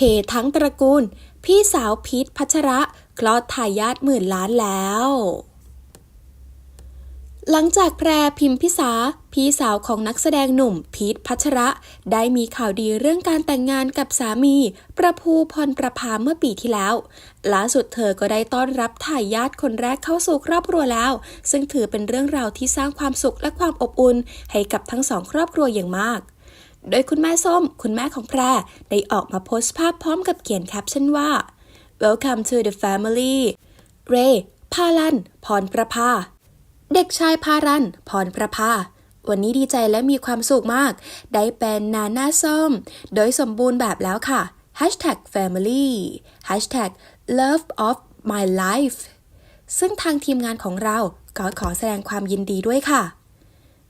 เฮทั้งตระกูล พี่สาวพีทพัชระคลอดทายาทหมื่นล้านแล้ว หลังจากแพรพิมพิสา พี่สาวของนักแสดงหนุ่มพีทพัชระ ได้มีข่าวดีเรื่องการแต่งงานกับสามี ประภูพรประภาเมื่อปีที่แล้ว ล่าสุดเธอก็ได้ต้อนรับทายาทคนแรกเข้าสู่ครอบครัวแล้ว ซึ่งถือเป็นเรื่องราวที่สร้างความสุขและความอบอุ่นให้กับทั้งสองครอบครัวอย่างมาก โดยคุณแม่ส้ม คุณแม่ของแพร ได้ออกมาโพสต์ภาพพร้อมกับเขียนแคปชั่นว่า Welcome to the family เรพาลัน พรประภา เด็กชายพารัน พรประภา วันนี้ดีใจและมีความสุขมาก ได้เป็นนาหน้าส้ม โดยสมบูรณ์แบบแล้วค่ะ Hashtag family Hashtag love of my life ซึ่งทางทีมงานของเราก็ขอแสดงความยินดีด้วยค่ะ